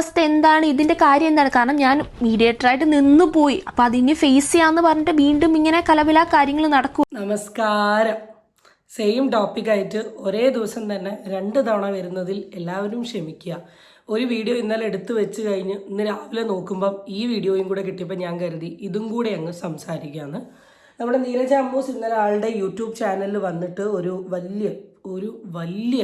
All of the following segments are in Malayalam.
അവസ്ഥ എന്താണ് ഇതിന്റെ കാര്യം എന്താണ്? കാരണം ഞാൻ മീഡിയേറ്റർ ആയിട്ട് നിന്നു പോയി. അപ്പൊ അതിനെ ഫേസ് ചെയ്യാന്ന് പറഞ്ഞിട്ട് വീണ്ടും ഇങ്ങനെ കലവില കാര്യങ്ങൾ നടക്കും. നമസ്കാരം. സെയിം ടോപ്പിക്കായിട്ട് ഒരേ ദിവസം തന്നെ രണ്ട് തവണ വരുന്നതിൽ എല്ലാവരും ക്ഷമിക്കുക. ഒരു വീഡിയോ ഇന്നലെ എടുത്തു വെച്ച് കഴിഞ്ഞ് ഇന്ന് രാവിലെ നോക്കുമ്പം ഈ വീഡിയോയും കൂടെ കിട്ടിയപ്പോൾ ഞാൻ കരുതി ഇതും കൂടെ അങ്ങ് സംസാരിക്കുകയാണ് നമ്മുടെ നീരജ അമ്മൂസ് ഇന്നലെ ആളുടെ യൂട്യൂബ് ചാനലിൽ വന്നിട്ട് ഒരു വലിയ ഒരു വലിയ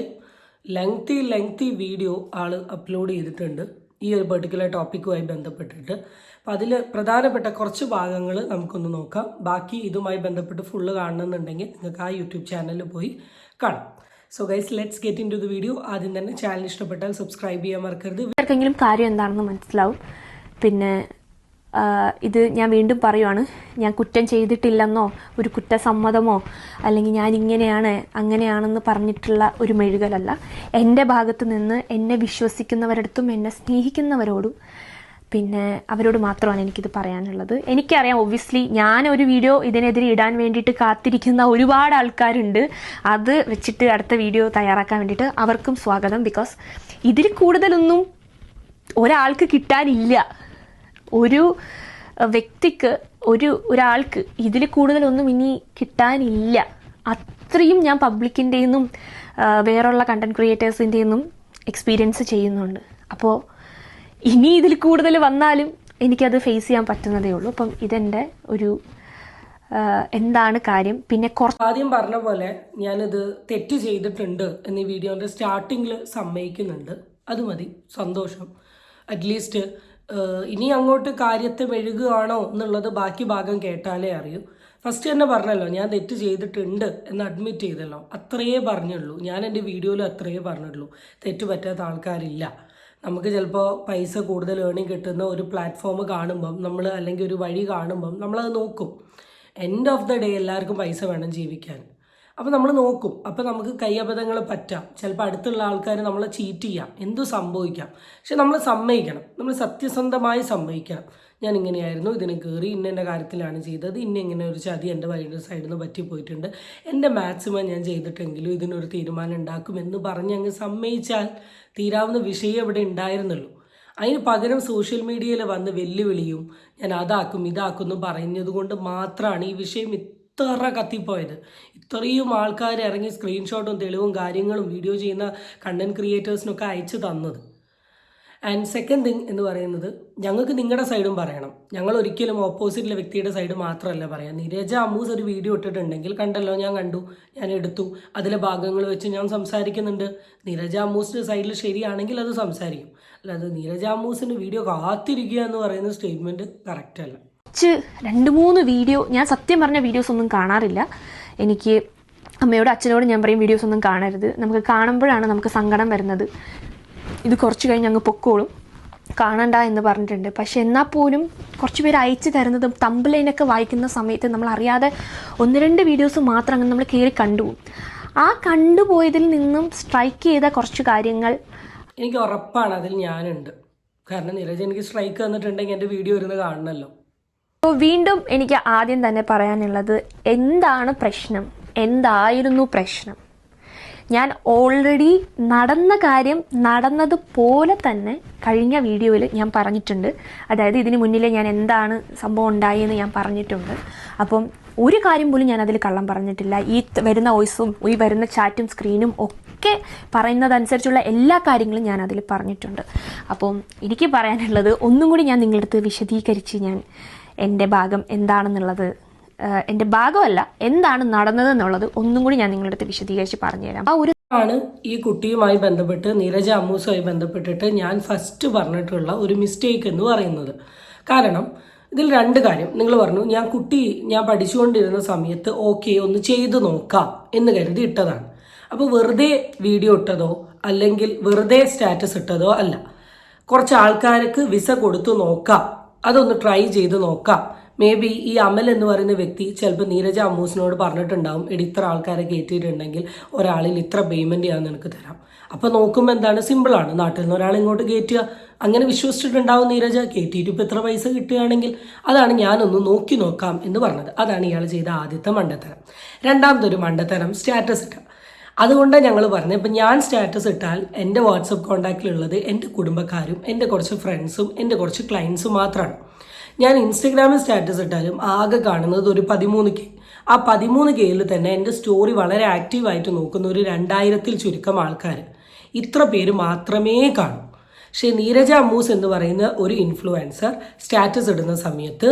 ലെങ്തി ലെങ്തി വീഡിയോ ആൾ അപ്ലോഡ് ചെയ്തിട്ടുണ്ട്. ഈ ഒരു പെർട്ടിക്കുലർ ടോപ്പിക്കുമായി ബന്ധപ്പെട്ടിട്ട്. അപ്പം അതിൽ പ്രധാനപ്പെട്ട കുറച്ച് ഭാഗങ്ങൾ നമുക്കൊന്ന് നോക്കാം. ബാക്കി ഇതുമായി ബന്ധപ്പെട്ട് ഫുള്ള് കാണണമെന്നുണ്ടെങ്കിൽ നിങ്ങൾക്ക് ആ യൂട്യൂബ് ചാനലിൽ പോയി കാണാം. So guys let's get into the video ആദ്യം തന്നെ ചാനൽ ഇഷ്ടപ്പെട്ടാൽ സബ്സ്ക്രൈബ് ചെയ്യാൻ മറക്കരുത്. ആർക്കെങ്കിലും കാര്യം എന്താണെന്ന് മനസ്സിലാവും. പിന്നെ ഇത് ഞാൻ വീണ്ടും പറയുവാണ്. ഞാൻ കുറ്റം ചെയ്തിട്ടില്ലെന്നോ ഒരു കുറ്റസമ്മതമോ അല്ലെങ്കിൽ ഞാൻ ഇങ്ങനെയാണ് അങ്ങനെയാണെന്ന് പറഞ്ഞിട്ടുള്ള ഒരു മെഴുകലല്ല. എന്റെ ഭാഗത്ത് നിന്ന് എന്നെ വിശ്വസിക്കുന്നവരടുത്തും എന്നെ സ്നേഹിക്കുന്നവരോടും പിന്നെ അവരോട് മാത്രമാണ് എനിക്കിത് പറയാനുള്ളത്. എനിക്കറിയാം ഒബ്വിയസ്ലി ഞാൻ ഒരു വീഡിയോ ഇതിനെതിരെ ഇടാൻ വേണ്ടിയിട്ട് കാത്തിരിക്കുന്ന ഒരുപാട് ആൾക്കാരുണ്ട്. അത് വെച്ചിട്ട് അടുത്ത വീഡിയോ തയ്യാറാക്കാൻ വേണ്ടിയിട്ട് അവർക്കും സ്വാഗതം. ബിക്കോസ് ഇതിൽ കൂടുതലൊന്നും ഒരാൾക്ക് കിട്ടാനില്ല. ഒരു വ്യക്തിക്ക് ഒരു ഒരാൾക്ക് ഇതിൽ കൂടുതലൊന്നും ഇനി കിട്ടാനില്ല. അത്രയും ഞാൻ പബ്ലിക്കിന്റെ നിന്നും വേറുള്ള കണ്ടന്റ് ക്രിയേറ്റേഴ്സിന്റെ നിന്നും എക്സ്പീരിയൻസ് ചെയ്യുന്നുണ്ട്. അപ്പോൾ ഇനി ഇതിൽ കൂടുതൽ വന്നാലും എനിക്കത് ഫേസ് ചെയ്യാൻ പറ്റുന്നതേ ഉള്ളൂ. അപ്പം ഇതെന്റെ ഒരു എന്താണ് കാര്യം? പിന്നെ കുറച്ച് ആദ്യം പറഞ്ഞ പോലെ ഞാനിത് തെറ്റ് ചെയ്തിട്ടുണ്ട് എന്ന് വീഡിയോന്റെ സ്റ്റാർട്ടിങ്ങിൽ സമ്മതിക്കുന്നുണ്ട്. അത് മതി. സന്തോഷം. അറ്റ്ലീസ്റ്റ് ഇനി അങ്ങോട്ട് കാര്യത്തെ മെഴുകുകയാണോ എന്നുള്ളത് ബാക്കി ഭാഗം കേട്ടാലേ അറിയൂ. ഫസ്റ്റ് തന്നെ പറഞ്ഞല്ലോ ഞാൻ തെറ്റ് ചെയ്തിട്ടുണ്ട് എന്ന് അഡ്മിറ്റ് ചെയ്തല്ലോ. അത്രയേ പറഞ്ഞുള്ളൂ. ഞാൻ എന്റെ വീഡിയോയിൽ അത്രയേ പറഞ്ഞുള്ളൂ. തെറ്റ് പറ്റാത്ത ആൾക്കാരില്ല. നമുക്ക് ചിലപ്പോൾ പൈസ കൂടുതൽ ഏണിങ് കിട്ടുന്ന ഒരു പ്ലാറ്റ്ഫോം കാണുമ്പം നമ്മൾ അല്ലെങ്കിൽ ഒരു വഴി കാണുമ്പം നമ്മളത് നോക്കും. എൻഡ് ഓഫ് ദ ഡേ എല്ലാവർക്കും പൈസ വേണം ജീവിക്കാൻ. അപ്പോൾ നമ്മൾ നോക്കും. അപ്പോൾ നമുക്ക് കൈയബദ്ധങ്ങൾ പറ്റാം. ചിലപ്പോൾ അടുത്തുള്ള ആൾക്കാർ നമ്മളെ ചീറ്റ് ചെയ്യാം. എന്തു സംഭവിക്കാം? പക്ഷെ നമ്മൾ സമ്മതിക്കണം. നമ്മൾ സത്യസന്ധമായി സമ്മതിക്കണം. ഞാൻ ഇങ്ങനെയായിരുന്നു ഇതിന് കയറി ഇന്ന എന്റെ കാര്യത്തിലാണ് ചെയ്തത്. ഇന്ന ഇങ്ങനെ ഒരു ചതി എന്റെ വഴിയുടെ സൈഡിൽ നിന്ന് പറ്റിപ്പോയിട്ടുണ്ട്. എന്റെ മാക്സിമം ഞാൻ ചെയ്തിട്ടെങ്കിലും ഇതിനൊരു തീരുമാനം ഉണ്ടാക്കും എന്ന് പറഞ്ഞ് അങ്ങ് സമ്മതിച്ചാൽ തീരാവുന്ന വിഷയം ഇവിടെ ഉണ്ടായിരുന്നുള്ളൂ. അതിന് പകരം സോഷ്യൽ മീഡിയയിൽ വന്ന് വെല്ലുവിളിയും ഞാൻ അതാക്കും ഇതാക്കും എന്ന് പറഞ്ഞതുകൊണ്ട് മാത്രമാണ് ഈ വിഷയം ഇത്ര കത്തിപ്പോയത്. ഇത്രയും ആൾക്കാർ ഇറങ്ങി സ്ക്രീൻഷോട്ടും തെളിവും കാര്യങ്ങളും വീഡിയോ ചെയ്യുന്ന കണ്ടന്റ് ക്രിയേറ്റേഴ്സിനൊക്കെ അയച്ചു തന്നത്. ആൻഡ് സെക്കൻഡ് തിങ് എന്ന് പറയുന്നത് ഞങ്ങൾക്ക് നിങ്ങളുടെ സൈഡും പറയണം. ഞങ്ങൾ ഒരിക്കലും ഓപ്പോസിറ്റിലെ വ്യക്തിയുടെ സൈഡ് മാത്രമല്ല പറയാം. നിരജ അമ്മൂസ് ഒരു വീഡിയോ ഇട്ടിട്ടുണ്ടെങ്കിൽ കണ്ടല്ലോ ഞാൻ കണ്ടു ഞാൻ എടുത്തു. അതിലെ ഭാഗങ്ങൾ വെച്ച് ഞാൻ സംസാരിക്കുന്നുണ്ട്. നിരജ അമ്മൂസിന്റെ സൈഡിൽ ശരിയാണെങ്കിൽ അത് സംസാരിക്കും. അല്ലാതെ നിരജ അമ്മൂസിന്റെ വീഡിയോ കാത്തിരിക്കുക എന്ന് പറയുന്ന സ്റ്റേറ്റ്മെന്റ് കറക്റ്റല്ല കുറച്ച് രണ്ട് മൂന്ന് വീഡിയോ ഞാൻ സത്യം പറഞ്ഞ വീഡിയോസ് ഒന്നും കാണാറില്ല. എനിക്ക് അമ്മയോട് അച്ഛനോട് ഞാൻ പറയും വീഡിയോസ് ഒന്നും കാണരുത്. നമുക്ക് കാണുമ്പോഴാണ് നമുക്ക് സങ്കടം വരുന്നത്. ഇത് കുറച്ച് കഴിഞ്ഞ് അങ്ങ് പൊക്കോളും. കാണണ്ട എന്ന് പറഞ്ഞിട്ടുണ്ട്. പക്ഷെ എന്നാൽ പോലും കുറച്ച് പേര് അയച്ചു തരുന്നതും തമ്പിലൈനൊക്കെ വായിക്കുന്ന സമയത്ത് നമ്മൾ അറിയാതെ ഒന്ന് രണ്ട് വീഡിയോസ് മാത്രം അങ്ങ് നമ്മൾ കയറി കണ്ടു ആ കണ്ടുപോയതിൽ നിന്നും സ്ട്രൈക്ക് ചെയ്ത കുറച്ച് കാര്യങ്ങൾ എനിക്ക് ഉറപ്പാണ് അതിൽ ഞാനുണ്ട്. കാരണം നിരജ് എനിക്ക് സ്ട്രൈക്ക് തന്നിട്ടുണ്ടെങ്കിൽ എന്റെ വീഡിയോ ഇരുന്ന് കാണണമല്ലോ. അപ്പോൾ വീണ്ടും എനിക്ക് ആദ്യം തന്നെ പറയാനുള്ളത് എന്താണ് പ്രശ്നം? എന്തായിരുന്നു പ്രശ്നം? ഞാൻ ഓൾറെഡി നടന്ന കാര്യം നടന്നതുപോലെ തന്നെ കഴിഞ്ഞ വീഡിയോയിൽ ഞാൻ പറഞ്ഞിട്ടുണ്ട്. അതായത് ഇതിന് മുന്നിലെ ഞാൻ എന്താണ് സംഭവം ഉണ്ടായെന്ന് ഞാൻ പറഞ്ഞിട്ടുണ്ട്. അപ്പം ഒരു കാര്യം പോലും ഞാൻ അതിൽ കള്ളം പറഞ്ഞിട്ടില്ല. ഈ വരുന്ന വോയിസും ഈ വരുന്ന ചാറ്റും സ്ക്രീനും ഒക്കെ പറയുന്നതനുസരിച്ചുള്ള എല്ലാ കാര്യങ്ങളും ഞാൻ അതിൽ പറഞ്ഞിട്ടുണ്ട്. അപ്പം എനിക്ക് പറയാനുള്ളത് ഒന്നും കൂടി ഞാൻ നിങ്ങളുടെ അടുത്ത് വിശദീകരിച്ച് ഞാൻ എന്റെ ഭാഗം എന്താണെന്നുള്ളത് എന്റെ ഭാഗമല്ല എന്താണ് നടന്നതെന്നുള്ളത് ഒന്നും കൂടി ഞാൻ നിങ്ങളുടെ അടുത്ത് വിശദീകരിച്ച് പറഞ്ഞുതരാം. ആ ഒരു ആണ് ഈ കുട്ടിയുമായി ബന്ധപ്പെട്ട് നീരജ അമ്മൂസുമായി ബന്ധപ്പെട്ടിട്ട് ഞാൻ ഫസ്റ്റ് പറഞ്ഞിട്ടുള്ള ഒരു മിസ്റ്റേക്ക് എന്ന് പറയുന്നത്. കാരണം ഇതിൽ രണ്ട് കാര്യം. നിങ്ങൾ പറഞ്ഞു ഞാൻ കുട്ടി ഞാൻ പഠിച്ചുകൊണ്ടിരുന്ന സമയത്ത് ഓക്കെ ഒന്ന് ചെയ്തു നോക്കാം എന്ന് കരുതി ഇട്ടതാണ്. അപ്പോൾ വെറുതെ വീഡിയോ ഇട്ടതോ അല്ലെങ്കിൽ വെറുതെ സ്റ്റാറ്റസ് ഇട്ടതോ അല്ല. കുറച്ച് ആൾക്കാർക്ക് വിസ കൊടുത്തു നോക്കാം. അതൊന്ന് ട്രൈ ചെയ്ത് നോക്കാം. മേ ബി ഈ അമൽ എന്ന് പറയുന്ന വ്യക്തി ചിലപ്പോൾ നീരജ അമ്മൂസിനോട് പറഞ്ഞിട്ടുണ്ടാവും എടി ഇത്ര ആൾക്കാരെ കയറ്റിയിട്ടുണ്ടെങ്കിൽ ഒരാളിൽ ഇത്ര പേയ്മെന്റ് ഞാൻ നിനക്ക് തരാം. അപ്പോൾ നോക്കുമ്പോൾ എന്താണ്? സിമ്പിളാണ് നാട്ടിൽ നിന്ന് ഒരാൾ ഇങ്ങോട്ട് കയറ്റുക അങ്ങനെ വിശ്വസിച്ചിട്ടുണ്ടാവും നീരജ. കയറ്റിയിട്ട് ഇപ്പോൾ ഇത്ര പൈസ കിട്ടുകയാണെങ്കിൽ അതാണ് ഞാനൊന്ന് നോക്കി നോക്കാം എന്ന് പറഞ്ഞത്. അതാണ് ഇയാൾ ചെയ്ത ആദ്യത്തെ മണ്ടത്തരം. രണ്ടാമതൊരു മണ്ടത്തരം സ്റ്റാറ്റസ് ഇട്ട. അതുകൊണ്ടാണ് ഞങ്ങൾ പറഞ്ഞത് ഇപ്പം ഞാൻ സ്റ്റാറ്റസ് ഇട്ടാൽ എന്റെ വാട്സപ്പ് കോൺടാക്റ്റിലുള്ളത് എന്റെ കുടുംബക്കാരും എന്റെ കുറച്ച് ഫ്രണ്ട്സും എന്റെ കുറച്ച് ക്ലയൻസും മാത്രമാണ് ഞാൻ ഇൻസ്റ്റഗ്രാമിൽ സ്റ്റാറ്റസ് ഇട്ടാലും ആകെ കാണുന്നത് ഒരു പതിമൂന്ന് കെ ആ പതിമൂന്ന് കെയിൽ തന്നെ എന്റെ സ്റ്റോറി വളരെ ആക്റ്റീവായിട്ട് നോക്കുന്ന ഒരു രണ്ടായിരത്തിൽ ചുരുക്കം ആൾക്കാർ ഇത്ര പേര് മാത്രമേ കാണൂ. പക്ഷേ നീരജ അമ്മൂസ് എന്ന് പറയുന്ന ഒരു ഇൻഫ്ലുവൻസർ സ്റ്റാറ്റസ് ഇടുന്ന സമയത്ത്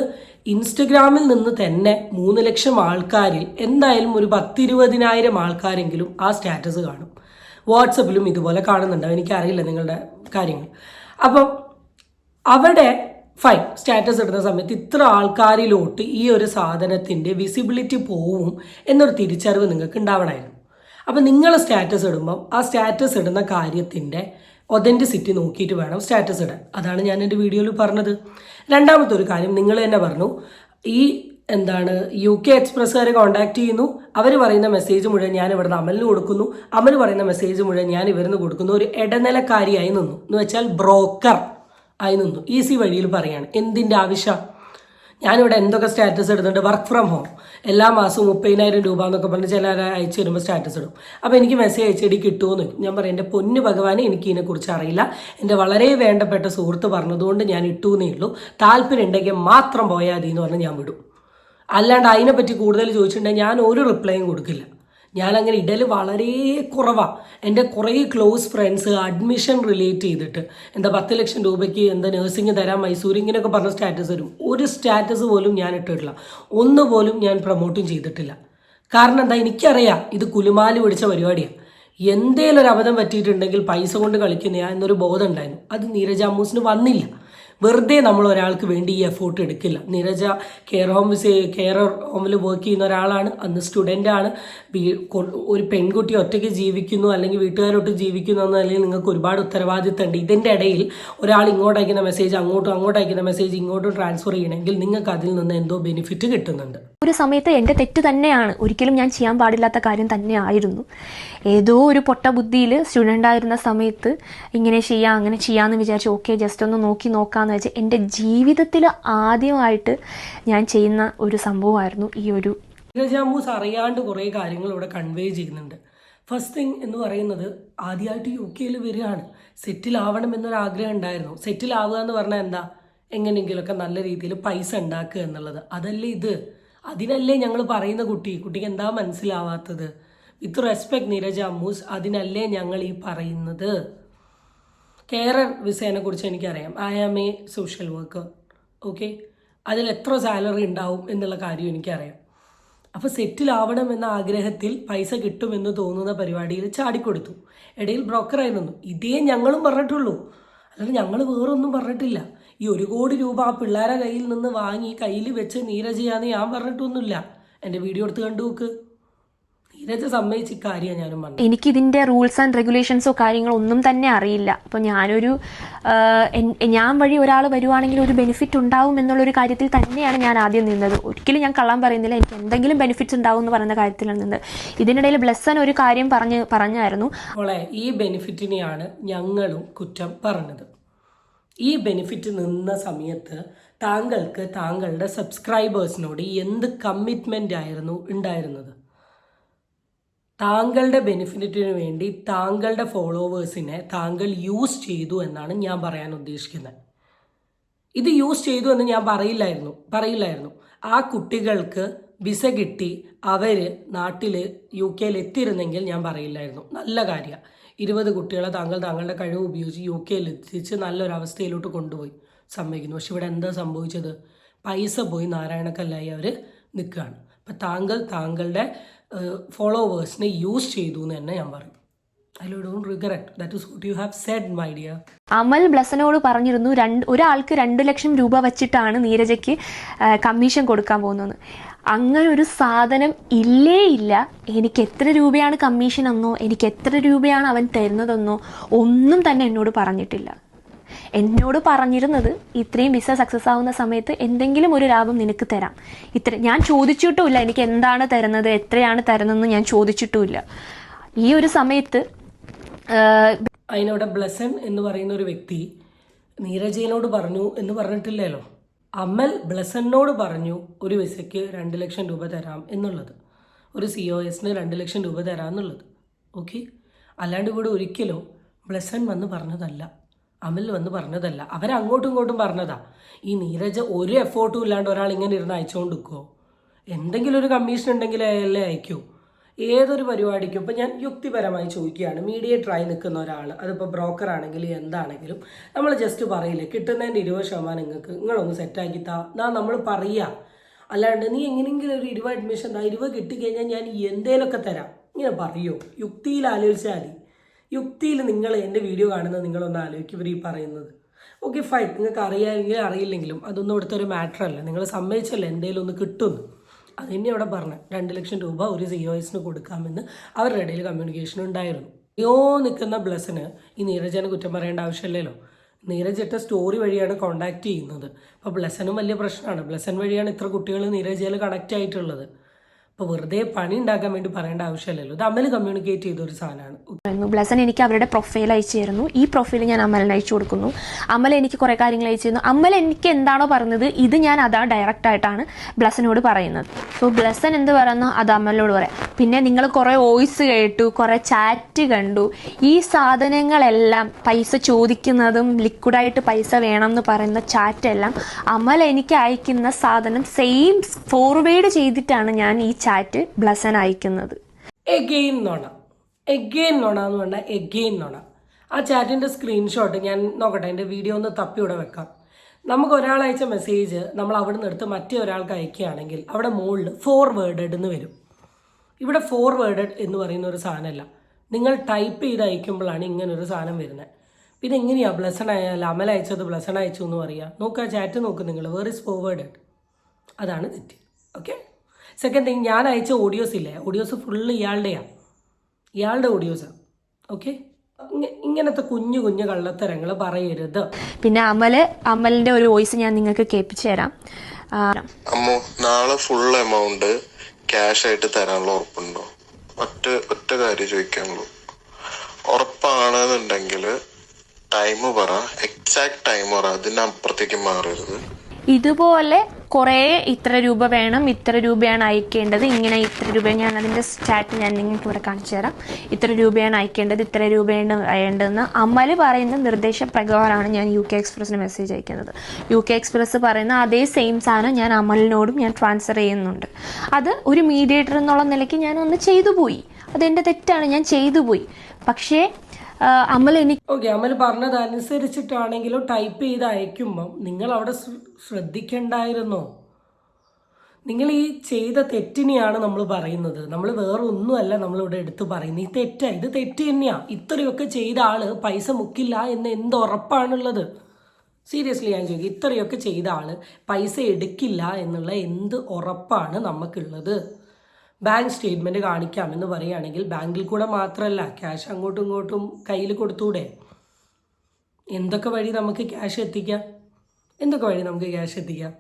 ഇൻസ്റ്റഗ്രാമിൽ നിന്ന് തന്നെ മൂന്ന് ലക്ഷം ആൾക്കാരിൽ എന്തായാലും ഒരു പത്തിരുപതിനായിരം ആൾക്കാരെങ്കിലും ആ സ്റ്റാറ്റസ് കാണും. വാട്സപ്പിലും ഇതുപോലെ കാണുന്നുണ്ടാവും എനിക്കറിയില്ല നിങ്ങളുടെ കാര്യങ്ങൾ. അപ്പം അവിടെ ഫൈൻ സ്റ്റാറ്റസ് ഇടുന്ന സമയത്ത് ഇത്ര ആൾക്കാരിലോട്ട് ഈ ഒരു സാധനത്തിന്റെ വിസിബിലിറ്റി പോവും എന്നൊരു തിരിച്ചറിവ് നിങ്ങൾക്ക് ഉണ്ടാവണമായിരുന്നു അപ്പം നിങ്ങൾ സ്റ്റാറ്റസ് ഇടുമ്പം ആ സ്റ്റാറ്റസ് ഇടുന്ന കാര്യത്തിന്റെ ഒതന്റിസിറ്റി നോക്കിയിട്ട് വേണം സ്റ്റാറ്റസ് ഇടാൻ. അതാണ് ഞാൻ എന്റെ വീഡിയോയിൽ പറഞ്ഞത്. രണ്ടാമത്തെ ഒരു കാര്യം നിങ്ങൾ തന്നെ പറഞ്ഞു. ഈ എന്താണ് യു കെ എക്സ്പ്രസ്സുകാരെ കോൺടാക്ട് ചെയ്യുന്നു. അവർ പറയുന്ന മെസ്സേജ് മുഴുവൻ ഞാൻ ഇവിടുന്ന് അമലിന് കൊടുക്കുന്നു. അമൽ പറയുന്ന മെസ്സേജ് മുഴുവൻ ഞാൻ ഇവരുന്ന് കൊടുക്കുന്നു. ഒരു ഇടനിലക്കാരിയായി നിന്നു. എന്ന് വെച്ചാൽ ബ്രോക്കർ ആയി നിന്നു. ഈസി വഴിയിൽ പറയാണ്. എന്തിന്റെ ആവശ്യം? ഞാനിവിടെ എന്തൊക്കെ സ്റ്റാറ്റസ് ഇടുന്നുണ്ട് വർക്ക് ഫ്രം ഹോം എല്ലാ മാസവും മുപ്പതിനായിരം രൂപ എന്നൊക്കെ പറഞ്ഞ് ചില അയച്ചു വരുമ്പോൾ സ്റ്റാറ്റസ് ഇടും. അപ്പോൾ എനിക്ക് മെസ്സേജ് അയച്ചടി കിട്ടുമെന്ന് ഞാൻ പറയും എന്റെ പൊന്നു ഭഗവാനെ എനിക്ക് ഇതിനെക്കുറിച്ച് അറിയില്ല. എന്റെ വളരെ വേണ്ടപ്പെട്ട സുഹൃത്ത് പറഞ്ഞതുകൊണ്ട് ഞാൻ ഇട്ടു എന്നേ ഉള്ളൂ. താല്പര്യം ഉണ്ടെങ്കിൽ മാത്രം പോയാൽ മതി എന്ന് പറഞ്ഞ് ഞാൻ വിടും. അല്ലാണ്ട് അതിനെപ്പറ്റി കൂടുതൽ ചോദിച്ചിട്ടുണ്ടെങ്കിൽ ഞാൻ ഒരു റിപ്ലൈയും കൊടുക്കില്ല. ഞാൻ അങ്ങനെ ഇടൽ വളരെ കുറവാണ് എന്റെ കുറേ ക്ലോസ് ഫ്രണ്ട്സ് അഡ്മിഷൻ റിലേറ്റ് ചെയ്തിട്ട്. എന്താ പത്ത് ലക്ഷം രൂപയ്ക്ക് എന്താ നഴ്സിംഗ് തരാം മൈസൂർ ഇങ്ങനെയൊക്കെ പറഞ്ഞ സ്റ്റാറ്റസ് വരും. ഒരു സ്റ്റാറ്റസ് പോലും ഞാൻ ഇട്ടിട്ടില്ല. ഒന്ന് പോലും ഞാൻ പ്രൊമോട്ടും ചെയ്തിട്ടില്ല. കാരണം എന്താ എനിക്കറിയാം ഇത് കുലുമാലി പിടിച്ച പരിപാടിയാണ് എന്തേലും ഒരു അബദ്ധം പറ്റിയിട്ടുണ്ടെങ്കിൽ പൈസ കൊണ്ട് കളിക്കുന്നയാ എന്നൊരു ബോധം ഉണ്ടായിരുന്നു. അത് നീരജാമൂസിന് വന്നില്ല. വെറുതെ നമ്മൾ ഒരാൾക്ക് വേണ്ടി ഈ എഫോർട്ട് എടുക്കില്ല. നിരജ കെയർ ഹോം കെയർ ഹോമിൽ വർക്ക് ചെയ്യുന്ന ഒരാളാണ്. അന്ന് സ്റ്റുഡന്റ് ആണ്. ഒരു പെൺകുട്ടി ഒറ്റയ്ക്ക് ജീവിക്കുന്നു അല്ലെങ്കിൽ വീട്ടുകാരോട്ട് ജീവിക്കുന്നു എന്ന നിലയിൽ നിങ്ങൾക്ക് ഒരുപാട് ഉത്തരവാദിത്തം ഉണ്ട് ഇതിന്റെ ഇടയിൽ ഒരാൾ ഇങ്ങോട്ട് അയക്കുന്ന മെസ്സേജ് അങ്ങോട്ടും അങ്ങോട്ട് അയക്കുന്ന മെസ്സേജ് ഇങ്ങോട്ടും ട്രാൻസ്ഫർ ചെയ്യണമെങ്കിൽ നിങ്ങൾക്ക് അതിൽ നിന്ന് എന്തോ ബെനിഫിറ്റ് കിട്ടുന്നുണ്ട്. ഒരു സമയത്ത് എന്റെ തെറ്റ് തന്നെയാണ്. ഒരിക്കലും ഞാൻ ചെയ്യാൻ പാടില്ലാത്ത കാര്യം തന്നെ ആയിരുന്നു ഏതോ ഒരു പൊട്ട ബുദ്ധിയിൽ സ്റ്റുഡന്റ് ആയിരുന്ന സമയത്ത് ഇങ്ങനെ ചെയ്യാം അങ്ങനെ ചെയ്യാമെന്ന് വിചാരിച്ചു ഓക്കെ ജസ്റ്റ് ഒന്ന് നോക്കി നോക്കാമെന്ന് വെച്ചാൽ എന്റെ ജീവിതത്തിൽ ആദ്യമായിട്ട് ഞാൻ ചെയ്യുന്ന ഒരു സംഭവമായിരുന്നു ഈ ഒരു നീരജാമൂസ് അറിയാണ്ട് കുറേ കാര്യങ്ങൾ ഇവിടെ കൺവേ ചെയ്യുന്നുണ്ട്. ഫസ്റ്റ് തിങ് എന്ന് പറയുന്നത് ആദ്യമായിട്ട് യു കെയിൽ വരികയാണ്. സെറ്റിൽ ആവണം എന്നൊരു ആഗ്രഹം ഉണ്ടായിരുന്നു. സെറ്റിൽ ആവുക എന്ന് പറഞ്ഞാൽ എന്താ? എങ്ങനെയെങ്കിലുമൊക്കെ നല്ല രീതിയിൽ പൈസ ഉണ്ടാക്കുക എന്നുള്ളത്. അതല്ലേ ഇത്? അതിനല്ലേ ഞങ്ങൾ പറയുന്ന കുട്ടി. കുട്ടിക്ക് എന്താ മനസ്സിലാവാത്തത്? വിത്ത് റെസ്പെക്ട് നീരജ അമ്മൂസ് അതിനല്ലേ ഞങ്ങൾ ഈ പറയുന്നത്? കെയറർ വിസേനെ കുറിച്ച് എനിക്കറിയാം. I am a social worker okay അതിൽ എത്ര സാലറി ഉണ്ടാവും എന്നുള്ള കാര്യം എനിക്കറിയാം. അപ്പോൾ സെറ്റിൽ ആവണം എന്ന ആഗ്രഹത്തിൽ പൈസ കിട്ടുമെന്ന് തോന്നുന്ന പരിപാടിയിൽ ചാടിക്കൊടുത്തു. ഇടയിൽ ബ്രോക്കറായി നിന്നു. ഇതേ ഞങ്ങളും പറഞ്ഞിട്ടുള്ളൂ. അല്ലാതെ ഞങ്ങൾ വേറൊന്നും പറഞ്ഞിട്ടില്ല. ഈ ഒരു കോടി രൂപ ആ പിള്ളേരെ കയ്യിൽ നിന്ന് വാങ്ങി കയ്യിൽ വെച്ച് നീര ചെയ്യാമെന്ന് ഞാൻ പറഞ്ഞിട്ടൊന്നുമില്ല. എന്റെ വീഡിയോ എടുത്ത് കണ്ടു നോക്ക്. നീരജ സമ്മതിച്ച് കാര്യമാണ് ഞാനും പറഞ്ഞത് ഇതിന്റെ റൂൾസ് ആൻഡ് റെഗുലേഷൻസോ കാര്യങ്ങളോ ഒന്നും തന്നെ അറിയില്ല. അപ്പോൾ ഞാനൊരു ഞാൻ വഴി ഒരാൾ വരുവാണെങ്കിൽ ഒരു ബെനിഫിറ്റ് ഉണ്ടാവും എന്നുള്ള ഒരു കാര്യത്തിൽ തന്നെയാണ് ഞാൻ ആദ്യം നിന്നത്. ഒരിക്കലും ഞാൻ കള്ളം പറയുന്നില്ല. എനിക്ക് എന്തെങ്കിലും ബെനിഫിറ്റ്സ് ഉണ്ടാവും എന്ന് പറയുന്ന കാര്യത്തിലാണ് നിന്നത്. ഇതിനിടയിൽ ബ്ലെസ്സൻ ഒരു കാര്യം പറഞ്ഞ് പറഞ്ഞായിരുന്നു. മോളെ ഈ ബെനിഫിറ്റിനെയാണ് ഞങ്ങളും കുറ്റം പറഞ്ഞത്. ഈ ബെനിഫിറ്റ് നിന്ന സമയത്ത് താങ്കൾക്ക് താങ്കളുടെ സബ്സ്ക്രൈബേഴ്സിനോട് എന്ത് കമ്മിറ്റ്മെന്റ് ആയിരുന്നു ഉണ്ടായിരുന്നത്? താങ്കളുടെ ബെനിഫിറ്റിന് വേണ്ടി താങ്കളുടെ ഫോളോവേഴ്സിനെ താങ്കൾ യൂസ് ചെയ്തു എന്നാണ് ഞാൻ പറയാൻ ഉദ്ദേശിക്കുന്നത്. ഇത് യൂസ് ചെയ്തു എന്ന് ഞാൻ പറയില്ലായിരുന്നു പറയില്ലായിരുന്നു. ആ കുട്ടികൾക്ക് വിസ കിട്ടി അവർ നാട്ടിൽ യു കെയിൽ എത്തിയിരുന്നെങ്കിൽ ഞാൻ പറയില്ലായിരുന്നു. നല്ല കാര്യമാണ് ഇരുപത് കുട്ടികളെ താങ്കൾ താങ്കളുടെ കഴിവ് ഉപയോഗിച്ച് യു കെയിൽ എത്തിച്ച് നല്ലൊരവസ്ഥയിലോട്ട് കൊണ്ടുപോയി സമ്മതിക്കുന്നു. പക്ഷെ ഇവിടെ എന്താ സംഭവിച്ചത്? പൈസ പോയി നാരായണക്കല്ലായി അവർ നിൽക്കുകയാണ്. അപ്പം താങ്കൾ താങ്കളുടെ ഫോളോവേഴ്സിനെ യൂസ് ചെയ്തു എന്ന് തന്നെ ഞാൻ പറയും. അമൽ ബ്ലസനോട് പറഞ്ഞിരുന്നു രണ്ട് ഒരാൾക്ക് രണ്ട് ലക്ഷം രൂപ വച്ചിട്ടാണ് നീരജയ്ക്ക് കമ്മീഷൻ കൊടുക്കാൻ പോകുന്നത്. അങ്ങനെ ഒരു സാധനം ഇല്ലേ ഇല്ല. എനിക്ക് എത്ര രൂപയാണ് കമ്മീഷൻ എന്നോ എനിക്ക് എത്ര രൂപയാണ് അവൻ തരുന്നതെന്നോ ഒന്നും തന്നെ എന്നോട് പറഞ്ഞിട്ടില്ല. എന്നോട് പറഞ്ഞിരുന്നത് ഇത്രയും വിസ സക്സസ് ആവുന്ന സമയത്ത് എന്തെങ്കിലും ഒരു ലാഭം നിനക്ക് തരാം. ഇത്ര ഞാൻ ചോദിച്ചിട്ടുമില്ല എനിക്ക് എന്താണ് തരുന്നത് എത്രയാണ് തരുന്നതെന്ന് ഞാൻ ചോദിച്ചിട്ടുമില്ല. ഈ ഒരു സമയത്ത് അതിനോട് ബ്ലസൻ എന്ന് പറയുന്ന ഒരു വ്യക്തി നീരജയിനോട് പറഞ്ഞു എന്ന് പറഞ്ഞിട്ടില്ലല്ലോ. അമൽ ബ്ലസനോട് പറഞ്ഞു ഒരു വിസയ്ക്ക് രണ്ട് ലക്ഷം രൂപ തരാം എന്നുള്ളത്. ഒരു സി ഒ എസിന് രണ്ട് ലക്ഷം രൂപ തരാം എന്നുള്ളത്. ഓക്കെ? അല്ലാണ്ട് ഇവിടെ ഒരിക്കലും ബ്ലസൻ വന്ന് പറഞ്ഞതല്ല. അമൽ വന്ന് പറഞ്ഞതല്ല. അവരങ്ങോട്ടും ഇങ്ങോട്ടും പറഞ്ഞതാ. ഈ നീരജ് ഒരു എഫോർട്ടും ഇല്ലാണ്ട് ഒരാൾ ഇങ്ങനെ ഇരുന്ന് അയച്ചുകൊണ്ട് നിൽക്കുമോ എന്തെങ്കിലും ഒരു കമ്മീഷൻ ഉണ്ടെങ്കിൽ അല്ലേ അയക്കൂ. ഏതൊരു പരിപാടിക്കും ഇപ്പം ഞാൻ യുക്തിപരമായി ചോദിക്കുകയാണ്. മീഡിയേറ്ററായി നിൽക്കുന്ന ഒരാൾ അതിപ്പോൾ ബ്രോക്കർ ആണെങ്കിലും എന്താണെങ്കിലും നമ്മൾ ജസ്റ്റ് പറയില്ലേ കിട്ടുന്നതിന്റെ ഇരുപത് ശതമാനം നിങ്ങൾക്ക് നിങ്ങളൊന്ന് സെറ്റാക്കി താ. എന്നാ നമ്മൾ പറയുക അല്ലാണ്ട് നീ എങ്ങനെയെങ്കിലും ഒരു ഇരുപത് അഡ്മിഷൻ താ ഇരുപത് കിട്ടിക്കഴിഞ്ഞാൽ ഞാൻ എന്തേലൊക്കെ തരാം. ഇങ്ങനെ പറയുമോ യുക്തിയിൽ ആലോചിച്ചാൽ മതി. യുക്തിയിൽ നിങ്ങൾ എന്റെ വീഡിയോ കാണുന്നത് നിങ്ങളൊന്ന് ആലോചിക്കും ഇവർ ഈ പറയുന്നത്. ഓക്കെ ഫൈൻ നിങ്ങൾക്ക് അറിയാമെങ്കിൽ അറിയില്ലെങ്കിലും അതൊന്നും ഇവിടുത്തെ ഒരു മാറ്റർ അല്ല. നിങ്ങൾ സമ്മതിച്ചല്ലേ എന്തെങ്കിലും ഒന്ന് കിട്ടുമെന്ന്. അത് തന്നെ അവിടെ പറഞ്ഞു രണ്ട് ലക്ഷം രൂപ ഒരു സി ഒ എസിന് കൊടുക്കാമെന്ന് അവരുടെ ഇടയിൽ കമ്മ്യൂണിക്കേഷൻ ഉണ്ടായിരുന്നു. യോ നിൽക്കുന്ന ബ്ലസ്സിന് ഈ നീരജനെ കുറ്റം പറയേണ്ട ആവശ്യമില്ലല്ലോ. നീരജ് ഇട്ട സ്റ്റോറി വഴിയാണ് കോണ്ടാക്ട് ചെയ്യുന്നത്. അപ്പോൾ ബ്ലസനും വലിയ പ്രശ്നമാണ്. ബ്ലസൻ വഴിയാണ് ഇത്ര കുട്ടികൾ നീരജയിൽ കണക്റ്റ് ആയിട്ടുള്ളത്. അപ്പോൾ വെറുതെ പണി ഉണ്ടാക്കാൻ വേണ്ടി പറയേണ്ട ആവശ്യമില്ലല്ലോ. തമ്മിൽ അമ്മൽ കമ്മ്യൂണിക്കേറ്റ് ചെയ്ത ഒരു സാധനമാണ്. ബ്ലസൻ എനിക്ക് അവരുടെ പ്രൊഫൈൽ അയച്ചു തരുന്നു ഈ പ്രൊഫൈൽ ഞാൻ അമലിന് അയച്ചു കൊടുക്കുന്നു. അമൽ എനിക്ക് കുറേ കാര്യങ്ങൾ അയച്ചു തരുന്നു എനിക്ക് എന്താണോ പറഞ്ഞത് ഇത് ഞാൻ അതാ ഡയറക്റ്റ് ആയിട്ടാണ് ബ്ലസനോട് പറയുന്നത്. സോ ബ്ലസൻ എന്ത് പറയുന്നു? അത് അമലിനോട് പറയാം. പിന്നെ നിങ്ങൾ കുറേ വോയിസ് കേട്ടു കുറേ ചാറ്റ് കണ്ടു. ഈ സാധനങ്ങളെല്ലാം പൈസ ചോദിക്കുന്നതും ലിക്വിഡായിട്ട് പൈസ വേണം എന്ന് പറയുന്ന ചാറ്റെല്ലാം അമൽ എനിക്ക് അയക്കുന്ന സാധനം സെയിം ഫോർവേഡ് ചെയ്തിട്ടാണ് ഞാൻ ഈ ചാറ്റ് ബ്ലസൻ അയക്കുന്നത്. എഗെയിൻ നോണ. എഗെയിൻ നോണ എന്ന് പറഞ്ഞാൽ എഗെയിൻ നോണ. ആ ചാറ്റിന്റെ സ്ക്രീൻഷോട്ട് ഞാൻ നോക്കട്ടെ എന്റെ വീഡിയോ ഒന്ന് തപ്പി ഇവിടെ വെക്കാം. നമുക്ക് ഒരാൾ അയച്ച മെസ്സേജ് നമ്മൾ അവിടെ നിന്ന് എടുത്ത് മറ്റേ ഒരാൾക്ക് അയക്കുകയാണെങ്കിൽ അവിടെ മുകളിൽ ഫോർവേഡഡ് എന്ന് വരും. ഇവിടെ ഫോർവേഡഡ് എന്ന് പറയുന്ന ഒരു സാധനമല്ല. നിങ്ങൾ ടൈപ്പ് ചെയ്ത് അയക്കുമ്പോഴാണ് ഒരു സാധനം വരുന്നത്. പിന്നെ എങ്ങനെയാണ് ബ്ലസൺ ആയാലും അമൽ അയച്ചത് ബ്ലസൺ അയച്ചു എന്ന് പറയുക? നോക്കുക ചാറ്റ് നോക്ക് നിങ്ങൾ. വേർ ഇസ് ഫോർവേഡഡ് അതാണ് തെറ്റ്. ഓക്കെ സെക്കൻഡ് തിങ് ഞാൻ അയച്ച ഓഡിയോസ് ഇല്ലേ? ഓഡിയോസ് ഫുള്ള് ഇയാളുടെയാണ് ഇയാളുടെ ഓഡിയോസാണ് ഓക്കെ ഇങ്ങനത്തെ കുഞ്ഞു കുഞ്ഞു കള്ളത്തരങ്ങൾ പറയരുത്. പിന്നെ അമൽ അമലിന്റെ ഒരു വോയിസ് ഞാൻ നിങ്ങൾക്ക് കേൾപ്പിച്ചു തരാം. അമ്മോ നാളെ ഫുൾ എമൗണ്ട് ക്യാഷ് ആയിട്ട് തരാനുള്ള ഉറപ്പുണ്ടോ? ഒറ്റ ഒറ്റ കാര്യം ചോദിക്കാനുള്ളൂ. ഉറപ്പാണെന്നുണ്ടെങ്കിൽ ടൈം പറ. എക്സാക്ട് ടൈം പറ. അതിനപ്പുറത്തേക്ക് മാറരുത്. ഇതുപോലെ കുറേ ഇത്ര രൂപ വേണം ഇത്ര രൂപയാണ് അയക്കേണ്ടത്. ഇങ്ങനെ ഇത്ര രൂപ ഞാൻ അതിന്റെ സ്റ്റാറ്റ് ഞാൻ നിങ്ങൾക്ക് ഇവിടെ കാണിച്ചു തരാം. ഇത്ര രൂപയാണ് അയക്കേണ്ടത് ഇത്ര രൂപയാണ് വേണ്ടതെന്ന് അമൽ പറയുന്ന നിർദ്ദേശപ്രകാരമാണ് ഞാൻ യു കെ എക്സ്പ്രസ്സിന് മെസ്സേജ് അയക്കുന്നത്. യു കെ എക്സ്പ്രസ് പറയുന്ന അതേ സെയിം സാധനം ഞാൻ അമലിനോടും ഞാൻ ട്രാൻസ്ഫർ ചെയ്യുന്നുണ്ട്. അത് ഒരു മീഡിയേറ്റർ എന്നുള്ള നിലയ്ക്ക് ഞാൻ ഒന്ന് ചെയ്തു പോയി. അതെന്റെ തെറ്റാണ് ഞാൻ ചെയ്തു പോയി. പക്ഷേ അമൽ എനിക്ക് ഓക്കെ അമൽ പറഞ്ഞതനുസരിച്ചിട്ടാണെങ്കിലും ടൈപ്പ് ചെയ്ത് അയക്കുമ്പം നിങ്ങൾ അവിടെ ശ്ര- ശ്രദ്ധിക്കണ്ടായിരുന്നോ? നിങ്ങൾ ഈ ചെയ്ത തെറ്റിനെയാണ് നമ്മൾ പറയുന്നത്. നമ്മൾ വേറെ ഒന്നുമല്ല നമ്മളിവിടെ എടുത്ത് പറയുന്നത്. ഈ തെറ്റാ ഇത് തെറ്റ് തന്നെയാ. ഇത്രയൊക്കെ ചെയ്ത ആൾ പൈസ മുക്കില്ല എന്ന് എന്ത് ഉറപ്പാണുള്ളത് സീരിയസ്ലി ഞാൻ ചോദിക്കും ഇത്രയൊക്കെ ചെയ്ത ആൾ പൈസ എടുക്കില്ല എന്നുള്ള എന്ത് ഉറപ്പാണ് നമുക്കുള്ളത് ബാങ്ക് സ്റ്റേറ്റ്മെന്റ് കാണിക്കാമെന്ന് പറയുകയാണെങ്കിൽ ബാങ്കിൽ കൂടെ മാത്രമല്ല ക്യാഷ് അങ്ങോട്ടും ഇങ്ങോട്ടും കയ്യിൽ കൊടുത്തൂടെ? എന്തൊക്കെ വഴി നമുക്ക് ക്യാഷ് എത്തിക്കാം? എന്തൊക്കെ വഴി നമുക്ക് ക്യാഷ് എത്തിക്കാം?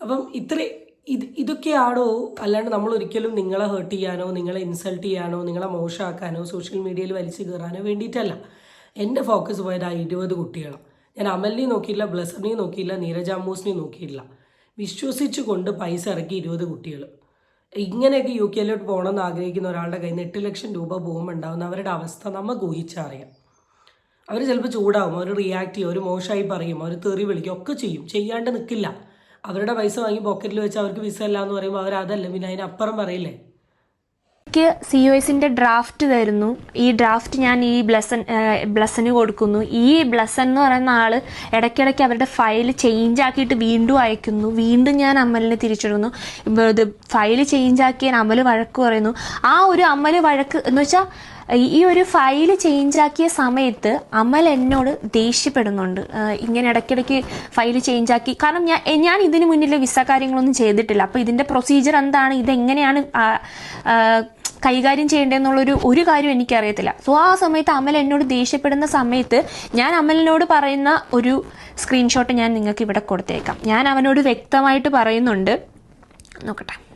അപ്പം ഇത്ര ഇത് ഇതൊക്കെയാണോ? അല്ലാണ്ട് നമ്മൾ ഒരിക്കലും നിങ്ങളെ ഹേർട്ട് ചെയ്യാനോ നിങ്ങളെ ഇൻസൾട്ട് ചെയ്യാനോ നിങ്ങളെ മോശമാക്കാനോ സോഷ്യൽ മീഡിയയിൽ വലിച്ചു കയറാനോ വേണ്ടിയിട്ടല്ല. എന്റെ ഫോക്കസ് പോയത് ആ ഇരുപത് കുട്ടികളാണ് ഞാൻ അമലിനെ നോക്കിയില്ല ബ്ലസറിനെയും നോക്കിയില്ല നീരജ് അമ്മൂസിനെയും വിശ്വസിച്ച് കൊണ്ട് പൈസ ഇറക്കി ഇരുപത് കുട്ടികൾ ഇങ്ങനെയൊക്കെ യു കെയിലോട്ട് പോകണമെന്ന് ആഗ്രഹിക്കുന്ന ഒരാളുടെ കയ്യിൽ നിന്ന് എട്ട് ലക്ഷം രൂപ പോകുമ്പോണ്ടാവുന്ന അവരുടെ അവസ്ഥ നമുക്ക് ഊഹിച്ചറിയാം അവർ ചിലപ്പോൾ ചൂടാവും അവർ റിയാക്ട് ചെയ്യും അവർ മോശമായി പറയും അവർ തെറി വിളിക്കും ഒക്കെ ചെയ്യും. ചെയ്യാണ്ട് നിൽക്കില്ല അവരുടെ പൈസ വാങ്ങി പോക്കറ്റിൽ വെച്ച് അവർക്ക് വിസ അല്ല എന്ന് പറയുമ്പോൾ അവർ അതല്ല പിന്നെ അതിനപ്പുറം പറയില്ലേ? എനിക്ക് സി ഒ എസിന്റെ ഡ്രാഫ്റ്റ് തരുന്നു. ഈ ഡ്രാഫ്റ്റ് ഞാൻ ഈ ബ്ലസൻ ബ്ലസന് കൊടുക്കുന്നു. ഈ ബ്ലസൻ എന്ന് പറയുന്ന ആൾ ഇടയ്ക്കിടയ്ക്ക് അവരുടെ ഫയൽ ചേഞ്ച് ആക്കിയിട്ട് വീണ്ടും അയക്കുന്നു. വീണ്ടും ഞാൻ അമലിനെ തിരിച്ചിടുന്നു. ഇത് ഫയൽ ചേഞ്ച് ആക്കിയാൽ അമൽ വഴക്ക് പറയുന്നു. ആ ഒരു അമ്മൽ വഴക്ക് എന്ന് വെച്ചാൽ ഈ ഒരു ഫയൽ ചേഞ്ച് ആക്കിയ സമയത്ത് അമൽ എന്നോട് ദേഷ്യപ്പെടുന്നുണ്ട്. ഇങ്ങനെ ഇടയ്ക്കിടയ്ക്ക് ഫയൽ ചേഞ്ച് ആക്കി. കാരണം ഞാൻ ഞാൻ ഇതിന് മുന്നിൽ വിസ കാര്യങ്ങളൊന്നും ചെയ്തിട്ടില്ല. അപ്പോൾ ഇതിന്റെ പ്രൊസീജിയർ എന്താണ്? ഇതെങ്ങനെയാണ് കൈകാര്യം ചെയ്യേണ്ടതെന്നുള്ളൊരു ഒരു കാര്യം എനിക്കറിയത്തില്ല. സോ ആ സമയത്ത് അമൽ എന്നോട് ദേഷ്യപ്പെടുന്ന സമയത്ത് ഞാൻ അമലിനോട് പറയുന്ന ഒരു സ്ക്രീൻഷോട്ട് ഞാൻ നിങ്ങൾക്ക് ഇവിടെ കൊടുത്തേക്കാം. ഞാൻ അവനോട് വ്യക്തമായിട്ട് പറയുന്നുണ്ട്. നോക്കട്ടെ.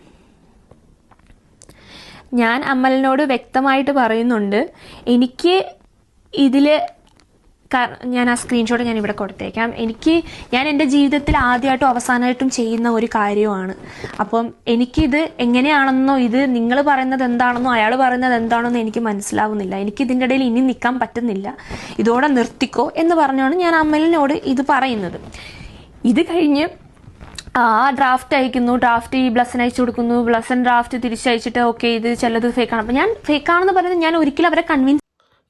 ഞാൻ അമലിനോട് വ്യക്തമായിട്ട് പറയുന്നുണ്ട്. എനിക്ക് ഇതിൽ ഞാൻ ആ സ്ക്രീൻഷോട്ട് ഞാൻ ഇവിടെ കൊടുത്തേക്കാം. എനിക്ക് ഞാൻ എന്റെ ജീവിതത്തിൽ ആദ്യമായിട്ടും അവസാനമായിട്ടും ചെയ്യുന്ന ഒരു കാര്യമാണ് അപ്പം എനിക്കിത് എങ്ങനെയാണെന്നോ ഇത് നിങ്ങൾ പറയുന്നത് എന്താണെന്നോ അയാൾ പറയുന്നത് എന്താണെന്നോ എനിക്ക് മനസ്സിലാവുന്നില്ല. എനിക്ക് ഇതിന്റെ ഇടയിൽ ഇനി നിൽക്കാൻ പറ്റുന്നില്ല. ഇതോടെ നിർത്തിക്കോ എന്ന് പറഞ്ഞാണ് ഞാൻ അമ്മലിനോട് ഇത് പറയുന്നത്. ഇത് കഴിഞ്ഞ് ആ ഡ്രാഫ്റ്റ് അയക്കുന്നു. ഡ്രാഫ്റ്റ് ഈ ബ്ലസൻ അയച്ചു കൊടുക്കുന്നു. ബ്ലസൻ ഡ്രാഫ്റ്റ് തിരിച്ചയച്ചിട്ട് ഓക്കെ ഇത് ചിലത് ഫേക്കാണ് അപ്പം ഞാൻ ഫേക്കാണെന്ന് പറയുന്നത് ഞാൻ ഒരിക്കലും അവരെ കൺവിൻസ്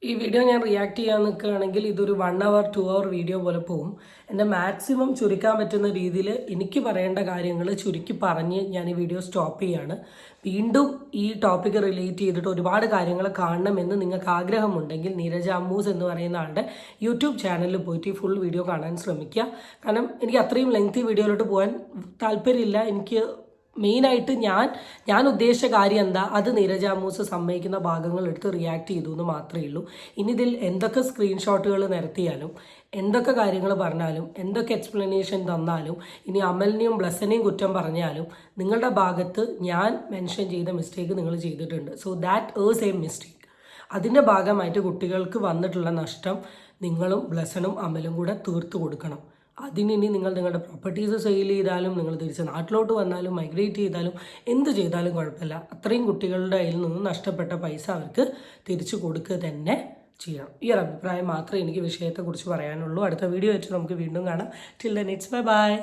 ഈ വീഡിയോ ഞാൻ റിയാക്ട് ചെയ്യാൻ നിൽക്കുകയാണെങ്കിൽ ഇതൊരു one hour two hour video പോലെ പോകും എന്റെ മാക്സിമം ചുരുക്കാൻ പറ്റുന്ന രീതിയിൽ എനിക്ക് പറയേണ്ട കാര്യങ്ങൾ ചുരുക്കി പറഞ്ഞ് ഞാൻ ഈ വീഡിയോ സ്റ്റോപ്പ് ചെയ്യാണ്. വീണ്ടും ഈ ടോപ്പിക്ക് റിലേറ്റ് ചെയ്തിട്ട് ഒരുപാട് കാര്യങ്ങൾ കാണണമെന്ന് നിങ്ങൾക്ക് ആഗ്രഹമുണ്ടെങ്കിൽ നീരജ അമ്മൂസ് എന്ന് പറയുന്ന ആളുടെ യൂട്യൂബ് ചാനലിൽ പോയിട്ട് ഈ ഫുൾ വീഡിയോ കാണാൻ ശ്രമിക്കുക. കാരണം എനിക്ക് അത്രയും ലെങ്തി വീഡിയോയിലോട്ട് പോകാൻ താല്പര്യമില്ല. എനിക്ക് മെയിനായിട്ട് ഞാൻ ഞാൻ ഉദ്ദേശിച്ച കാര്യം എന്താ? അത് നീരജ മൂസ് സമ്മതിക്കുന്ന ഭാഗങ്ങൾ എടുത്ത് റിയാക്ട് ചെയ്തു എന്ന് മാത്രമേ ഉള്ളൂ. ഇനി ഇതിൽ എന്തൊക്കെ സ്ക്രീൻഷോട്ടുകൾ നിരത്തിയാലും എന്തൊക്കെ കാര്യങ്ങൾ പറഞ്ഞാലും എന്തൊക്കെ എക്സ്പ്ലനേഷൻ തന്നാലും ഇനി അമലിനെയും ബ്ലസ്സിനെയും കുറ്റം പറഞ്ഞാലും നിങ്ങളുടെ ഭാഗത്ത് ഞാൻ മെൻഷൻ ചെയ്ത മിസ്റ്റേക്ക് നിങ്ങൾ ചെയ്തിട്ടുണ്ട്. So that errs a mistake അതിന്റെ ഭാഗമായിട്ട് കുട്ടികൾക്ക് വന്നിട്ടുള്ള നഷ്ടം നിങ്ങളും ബ്ലസണും അമലും കൂടെ തീർത്തു കൊടുക്കണം. അതിനിനി നിങ്ങൾ നിങ്ങളുടെ പ്രോപ്പർട്ടീസ് സെയിൽ ചെയ്താലും നിങ്ങൾ തിരിച്ച് നാട്ടിലോട്ട് വന്നാലും മൈഗ്രേറ്റ് ചെയ്താലും എന്ത് ചെയ്താലും കുഴപ്പമില്ല. അത്രയും കുട്ടികളുടെ കയ്യിൽ നിന്ന് നഷ്ടപ്പെട്ട പൈസ അവർക്ക് തിരിച്ചു കൊടുക്കുക തന്നെ ചെയ്യണം ഈ ഒരു അഭിപ്രായം മാത്രമേ എനിക്ക് വിഷയത്തെക്കുറിച്ച് പറയാനുള്ളൂ. അടുത്ത വീഡിയോ വെച്ച് നമുക്ക് വീണ്ടും കാണാം. Till the next bye bye